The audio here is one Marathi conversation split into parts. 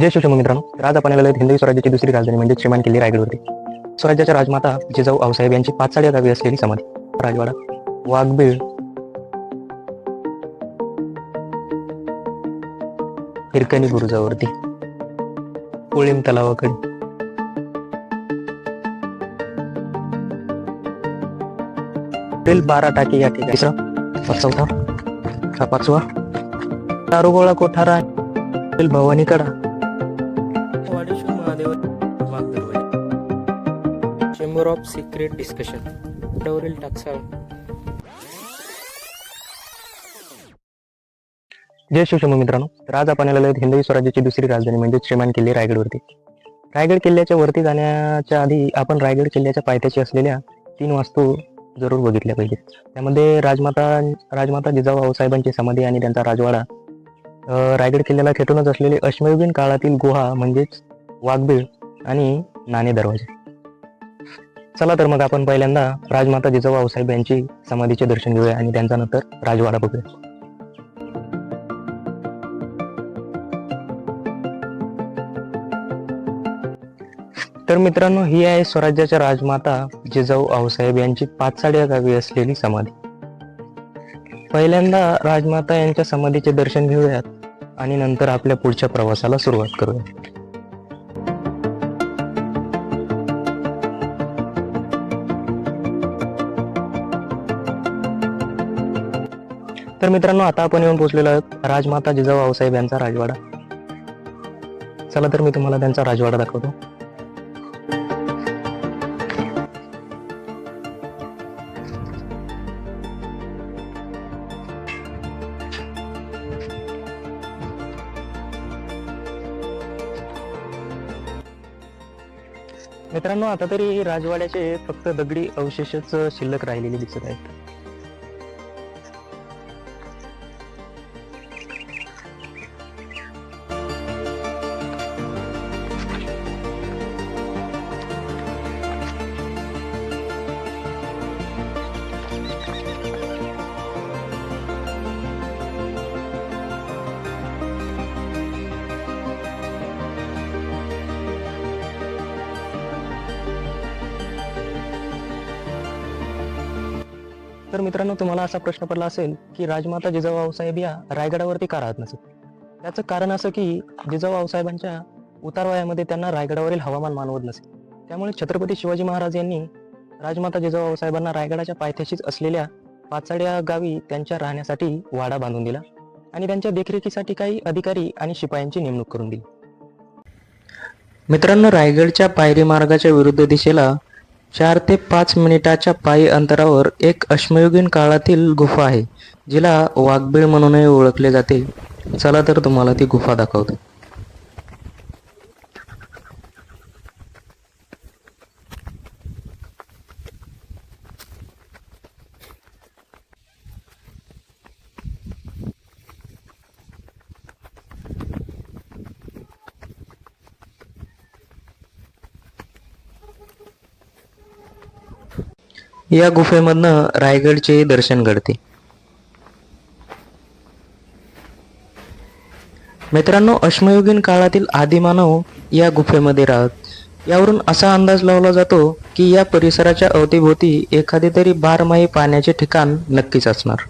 जय शिवशंभू मित्रांनो. तर आज आपण आलेलो आहेत हिंदवी स्वराज्याची दुसरी राजधानी म्हणजे श्रीमान किल्ली रायगडवरती. स्वराज्याच्या राजमाता जिजाऊ आऊसाहेब यांची पाच साड्या गावी असलेली समाधी. राजवाडा वाघबीळ. हिरकणी बुरुजावरती कोळीम तलावाकडे. पुढील बारा टाके या ठिकाणी. तिसरा चौथा. हा पाचवा दारुगोळा कोठारा Bhavani Kada chamber of secret discussion. डवरील टाकसाळ. जय शिवशंभू मित्रांनो. तर आज आपण आलेलो आहेत हिंदवी स्वराज्याची दुसरी राजधानी म्हणजे श्रीमान किल्ले रायगडवरती. रायगड किल्ल्याच्या वरती जाण्याच्या आधी आपण रायगड किल्ल्याच्या पायथ्याशी असलेल्या तीन वास्तू जरूर बघितल्या पाहिजेत. त्यामध्ये राजमाता राजमाता जिजाऊ आऊसाहेबांची समाधी आणि त्यांचा राजवाडा. रायगड किल्ल्याला खेटूनच असलेले अश्मयुगीन काळातील गुहा म्हणजेच वाघबीळ आणि नाणे दरवाजे. चला तर मग आपण पहिल्यांदा राजमाता जिजाऊ आऊसाहेब यांची समाधीचे दर्शन घेऊया आणि त्यांचा नंतर राजवाडा बघूया. तर मित्रांनो ही आहे स्वराज्याच्या राजमाता जिजाऊ आऊसाहेब यांची पाच साड्या गावी असलेली समाधी. पहिल्यांदा राजमाता यांच्या समाधीचे दर्शन घेऊयात आणि नंतर आपल्या पुढच्या प्रवासाला सुरुवात करूया. तर मित्रांनो आता आपण येऊन पोहोचलेलो आहोत राजमाता जिजाऊ आऊसाहेब यांचा राजवाडा. चला तर मी तुम्हाला त्यांचा राजवाडा दाखवतो. मित्रांनो आता तरी राजवाड्याचे फक्त दगडी अवशेषच शिल्लक राहिलेले दिसत आहेत. तुम्हाला असा प्रश्न पडला असेल की राजमाता जिजाऊ आऊसाहेब या रायगडावरती का राहत नसत? त्याचं कारण असं की जिजाऊ आऊसाहेबांच्या उतारवयामध्ये त्यांना रायगडावरील हवामान मानवत नसे. त्यामुळे छत्रपती शिवाजी महाराज यांनी राजमाता जिजाऊ आऊसाहेबांना रायगडाच्या पायथ्याशीच असलेल्या पाचाड्या गावी त्यांच्या राहण्यासाठी वाडा बांधून दिला आणि त्यांच्या देखरेखीसाठी काही अधिकारी आणि शिपायांची नेमणूक करून दिली. मित्रांनो रायगडच्या पायरी मार्गाच्या विरुद्ध दिशेला चार ते पाच मिनिटाच्या पायी अंतरावर एक अश्मयुगीन काळातील गुफा आहे जिला वाघबीळ म्हणूनही ओळखले जाते. चला तर तुम्हाला ती गुफा दाखवतो. या गुफेमधनं रायगडचे दर्शन घडते. मित्रांनो अश्मयुगीन काळातील आदिमानव या गुफेमध्ये राहत. यावरून असा अंदाज लावला जातो की या परिसराच्या अवतीभोवती एखादे तरी बारमाही पाण्याचे ठिकाण नक्कीच असणार.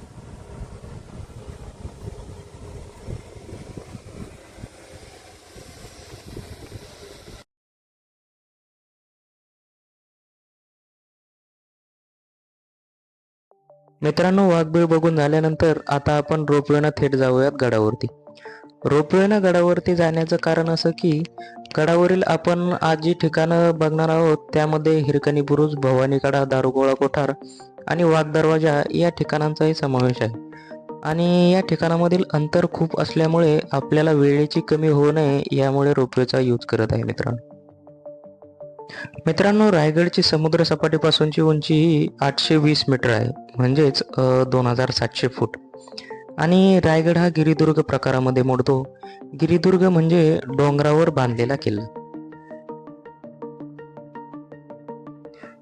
मित्रांनो वाघबीळ बघून झाल्यानंतर आता आपण रोपवेनं थेट जाऊयात गडावरती. रोपवेनं गडावरती जाण्याचं कारण असं की गडावरील आपण आज जी ठिकाणं बघणार आहोत त्यामध्ये हिरकणी बुरुज भवानीकडा दारुगोळा कोठार आणि वाघ दरवाजा या ठिकाणांचाही समावेश आहे. आणि या ठिकाणामधील अंतर खूप असल्यामुळे आपल्याला वेळेची कमी होऊ नये यामुळे रोपवेचा यूज करत आहे मित्रांनो. मित्रांनो रायगडची समुद्र सपाटीपासूनची उंची ही आठशे वीस मीटर आहे. म्हणजेच दोन हजार सातशे फूट. आणि रायगड हा गिरिदुर्ग प्रकारामध्ये मोडतो. गिरिदुर्ग म्हणजे डोंगरावर बांधलेला किल्ला.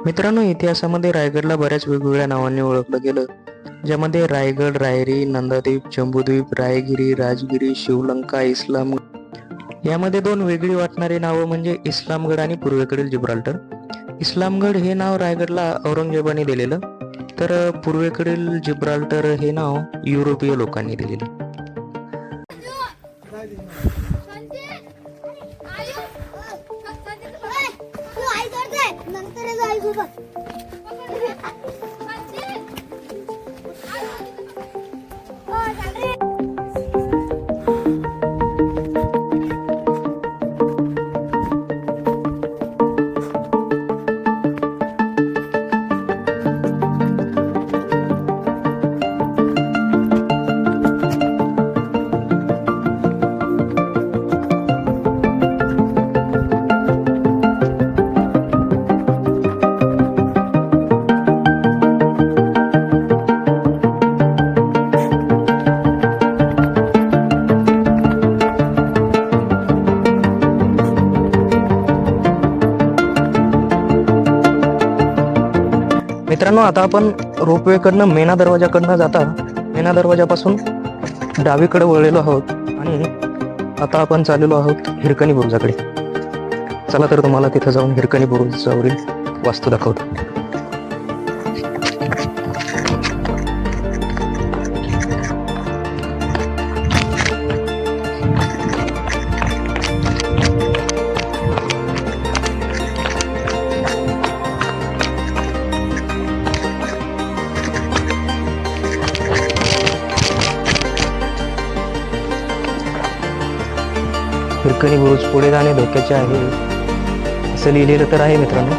मित्रांनो इतिहासामध्ये रायगडला बऱ्याच वेगवेगळ्या नावांनी ओळखलं गेलं. ज्यामध्ये रायगड रायरी नंदादीप जंबूद्वीप रायगिरी राजगिरी शिवलंका इस्लाम यामध्ये दोन वेगळी वाटणारी नावं म्हणजे इस्लामगड आणि पूर्वेकडील जिब्राल्टर. इस्लामगड हे नाव रायगडला औरंगजेबाने दिलेलं तर पूर्वेकडील जिब्राल्टर हे नाव युरोपीय लोकांनी दिलेलं. मित्रांनो आता आपण रोपवेकडनं मेना दरवाजाकडनं जाता मेना दरवाजापासून डावीकडे वळलेलो आहोत आणि आता आपण चाललेलो आहोत हिरकणी बुरुजाकडे. चला तर तुम्हाला तिथं जाऊन हिरकणी बुरुजावरील वास्तू दाखवतो. ठिकाणी बुरुज पुढे जाणे धोक्याचे आहे. असं लिहिलेलं तर आहे मित्रांनो.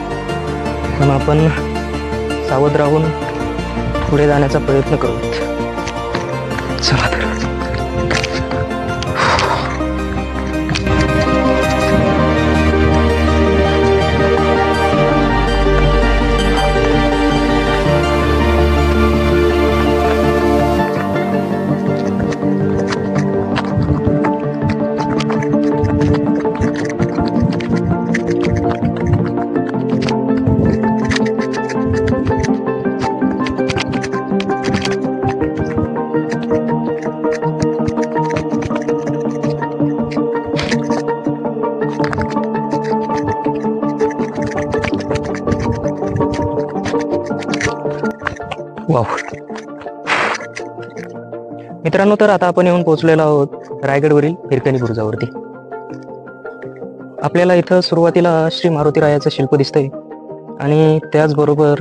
पण आपण सावध राहून पुढे जाण्याचा प्रयत्न करू. वाव मित्रांनो तर आता आपण येऊन पोहोचलेलो आहोत रायगडवरील हिरकणी बुरुजावरती. आपल्याला इथं सुरुवातीला श्री मारुती रायाचं शिल्प दिसतंय. आणि त्याचबरोबर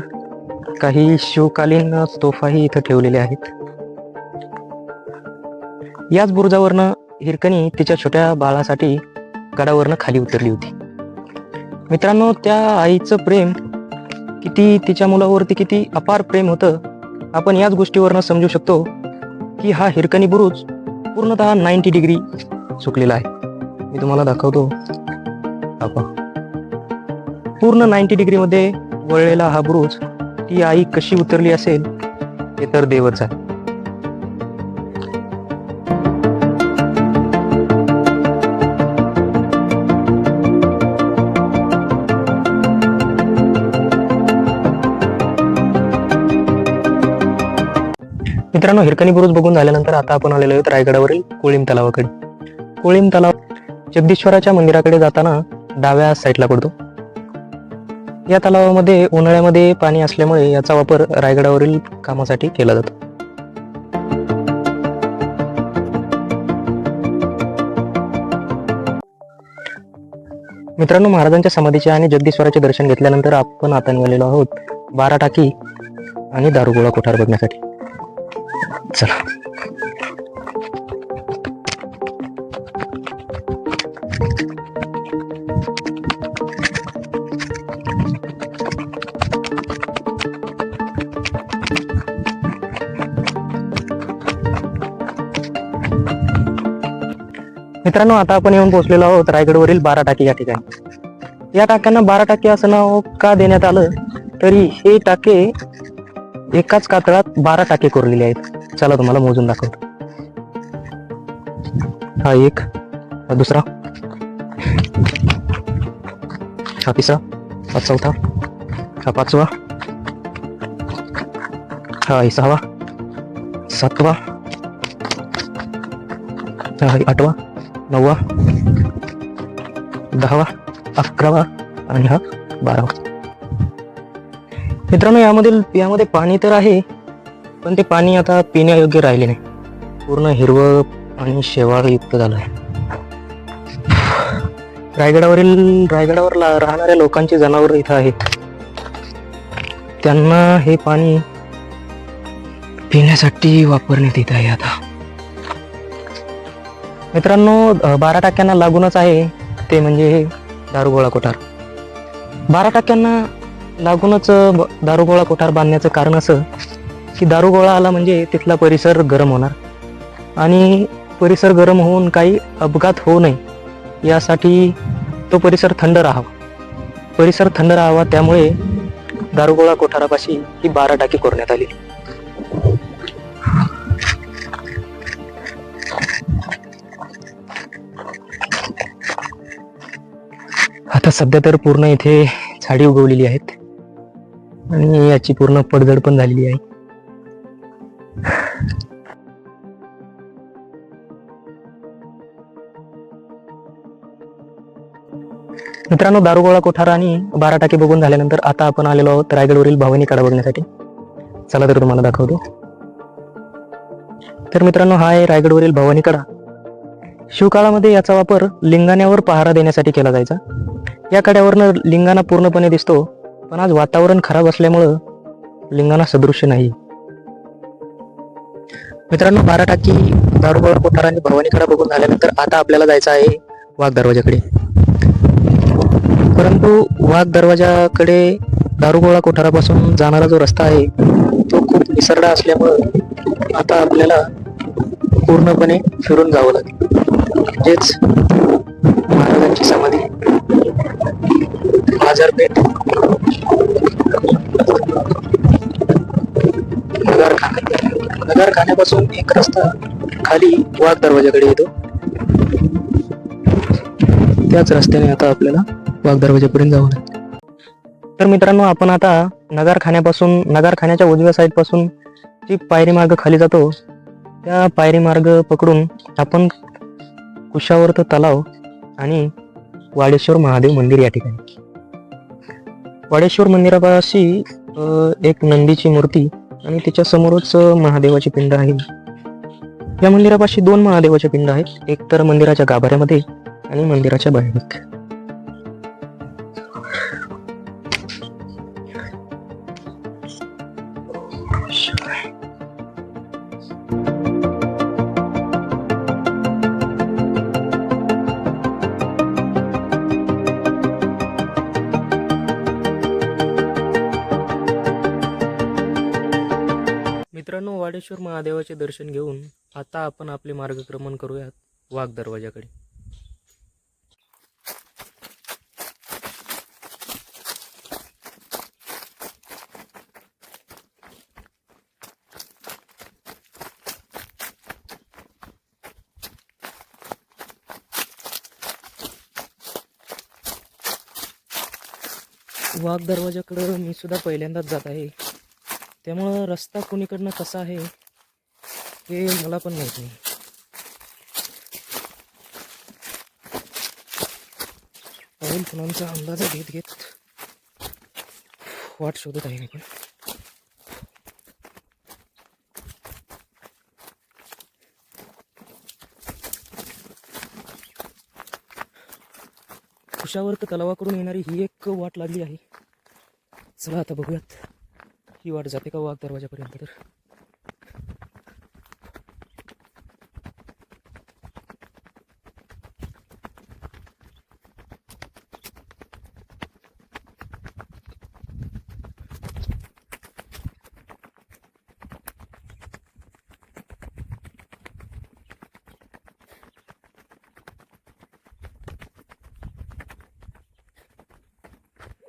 काही शिवकालीन तोफाही इथं ठेवलेल्या आहेत. याच बुरुजावरनं हिरकणी तिच्या छोट्या बाळासाठी गडावरनं खाली उतरली होती. मित्रांनो त्या आईचं प्रेम किती तिच्या मुलावरती किती अपार प्रेम होतं आपण याच गोष्टीवरनं समजू शकतो की हा हिरकणी बुरुज पूर्णतः नाईन्टी डिग्री चुकलेला आहे. मी तुम्हाला दाखवतो. आपण पूर्ण नाईन्टी डिग्रीमध्ये वळलेला हा बुरुज ती आई कशी उतरली असेल हे तर देवच आहे. मित्रांनो हिरकणी बुरुज बघून झाल्यानंतर आता आपण आलेलो आहोत रायगडावरील कोळीम तलावाकडे. कोळीम तलाव जगदीश्वराच्या मंदिराकडे जाताना डाव्या साईडला पडतो. या तलावामध्ये उन्हाळ्यामध्ये पाणी असल्यामुळे याचा वापर रायगडावरील कामासाठी केला जातो. मित्रांनो महाराजांच्या समाधीचे आणि जगदीश्वराचे दर्शन घेतल्यानंतर आपण आता निघालेलो आहोत बारा टाकी आणि दारुगोळा कोठार बघण्यासाठी. चला. मित्रांनो आता आपण येऊन पोहोचलेलो आहोत रायगडवरील बारा टाकी या ठिकाणी. या टाक्यांना बारा टाकी असं नाव का देण्यात आलं? तरी हे टाके एकाच कातळात बारा टाके कोरलेले आहेत. चला तुम्हाला मोजून दाखवतो. हा एक हा दुसरा हा तिसरा हा चौथा हा पाचवा हा सहावा सातवा हा आठवा नववा दहावा अकरावा आणि हा बारावा. मित्रांनो यामधील यामध्ये पाणी तर आहे पण ते पाणी आता पिण्यायोग्य राहिले नाही. पूर्ण हिरवं आणि शेवाळयुक्त झालं आहे. रायगडावरील रायगडावर राहणाऱ्या लोकांची जनावर इथं आहेत. त्यांना हे पाणी पिण्यासाठी वापरण्यात येत आहे आता. मित्रांनो बारा टाक्यांना लागूनच आहे ते म्हणजे हे दारुगोळा कोठार. बारा टाक्यांना लागूनच दारुगोळा कोठार बांधण्याचं कारण असं की दारुगोळा आला म्हणजे तिथला परिसर गरम होणार. आणि परिसर गरम होऊन काही अपघात होऊ नये यासाठी तो परिसर थंड राहावा. परिसर थंड राहावा त्यामुळे दारुगोळा कोठारापाशी ही बारा टाकी करण्यात आली. आता सध्या तर पूर्ण इथे झाडी उगवलेली आहेत. आणि याची पूर्ण पडझड पण झालेली आहे. मित्रांनो दारुगोळा कोठार आणि बारा टाके बघून झाल्यानंतर आता आपण आलेलो आहोत रायगडवरील भावनी कडा बघण्यासाठी. चला तर तुम्हाला दाखवतो. तर मित्रांनो हा आहे रायगडवरील भवानी कडा. शिवकाळामध्ये याचा वापर लिंगाण्यावर पहारा देण्यासाठी केला जायचा. या कड्यावरनं लिंगाणा पूर्णपणे दिसतो पण आज वातावरण खराब असल्यामुळं लिंगाणा सदृश्य नाही. मित्रांनो बारा टाकी दारुगोळा कोठार आणि भवानी कडा बघून झाल्यानंतर आता आपल्याला जायचं आहे वाघ दरवाजाकडे परंतु वाघ दरवाजाकडे दारुगोळा कोठारापासून जाणारा जो रस्ता आहे तो खूप निसरडा असल्यामुळं आता आपल्याला पूर्णपणे फिरून जावं लागेल. म्हणजेच महाराजांची समाधी. बाजारपेठ. नगरखाना. नगरखान्यापासून एक रस्ता खाली वाघ दरवाजाकडे येतो. त्याच रस्त्याने आता आपल्याला वाघ दरवाजापर्यंत जाऊ नये. तर मित्रांनो आपण आता नगारखान्यापासून नगारखान्याच्या उजव्या साईडपासून जी पायरी मार्ग खाली जातो त्या पायरी मार्ग पकडून आपण कुशावर्त तलाव आणि वाडेश्वर महादेव मंदिर या ठिकाणी. वाडेश्वर मंदिरापाशी एक नंदीची मूर्ती आणि त्याच्या समोरच महादेवाची पिंड आहे. या मंदिरापाशी दोन महादेवाच्या पिंड आहेत. एक तर मंदिराच्या गाभाऱ्यामध्ये आणि मंदिराच्या बाहेर. एक. महादेवाचे दर्शन घेऊन आता आपण आपले मार्गक्रमण करूयात वाघ दरवाजाकडे वाघ दरवाजाकडं मी सुद्धा पहिल्यांदाच जात आहे त्यामुळं रस्ता कोणीकडनं कसा आहे हे मला पण माहीत नाही. पाऊल फुलांचा अंदाज घेत घेत वाट शोधत आहे मी पण. कुशावर्त तलावाकडून येणारी ही एक वाट लागली आहे. चला आता बघूयात. ही वाट जाते का वाघ दरवाजापर्यंत तर?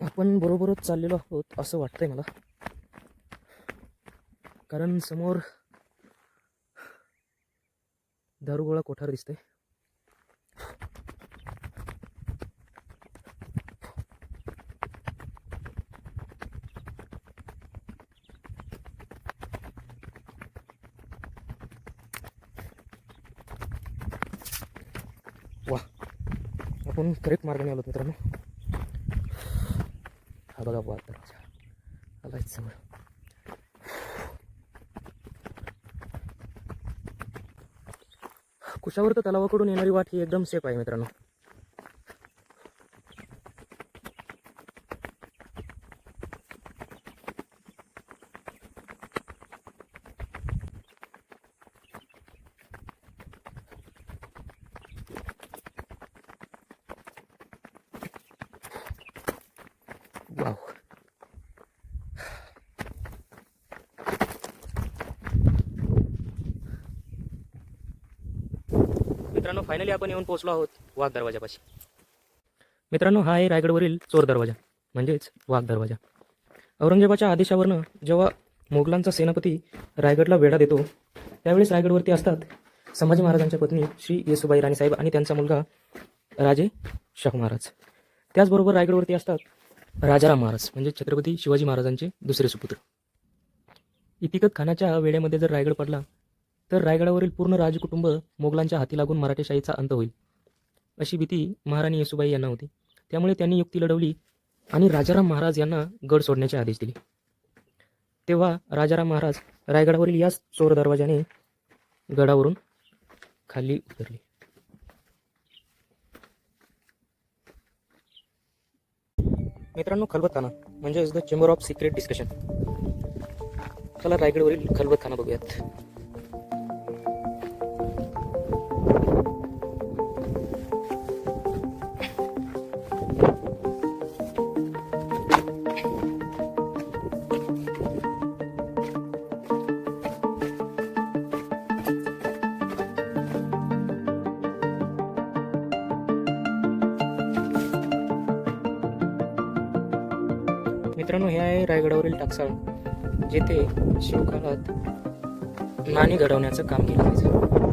आपण बरोबरच चाललेलो आहोत असं वाटतंय मला. कारण समोर दारुगोळा कोठार दिसतंय. वा आपण करेक्ट मार्गाने आलो मित्रांनो हा बघा वाघ दरवाजा आलाच समोर कुशावर्त तलावाकडून येणारी वाट ही एकदम सेफ आहे मित्रांनो. मित्रांनो फायनली आपण येऊन पोहोचलो आहोत वाघ दरवाजापाशी. मित्रांनो हा आहे रायगडवरील चोर दरवाजा म्हणजेच वाघ दरवाजा. औरंगजेबाच्या आदेशावरनं जेव्हा मोगलांचा सेनापती रायगडला वेढा देतो त्यावेळेस रायगडवरती असतात संभाजी महाराजांच्या पत्नी श्री येसुबाई राणीसाहेब आणि त्यांचा मुलगा राजे शाहू महाराज. त्याचबरोबर रायगडवरती असतात राजाराम महाराज म्हणजे छत्रपती शिवाजी महाराजांचे दुसरे सुपुत्र. इतिकत खानाच्या वेळेमध्ये जर रायगड पडला तर रायगडावरील पूर्ण राजकुटुंब मोगलांच्या हाती लागून मराठेशाहीचा अंत होईल अशी भीती महाराणी येसुबाई यांना होती. त्यामुळे त्यांनी युक्ती लढवली आणि राजाराम महाराज यांना गड सोडण्याचे आदेश दिले. तेव्हा राजाराम महाराज रायगडावरील याच चोर दरवाजाने गडावरून खाली उतरले. मित्रांनो खलबतखाना म्हणजेच the chamber of secret discussion चला रायगडवरील खलबतखाना बघूयात. रायगडावरील टाकसाळ जेथे शिवकाळात नाणी घडवण्याचं काम केलं जायचं.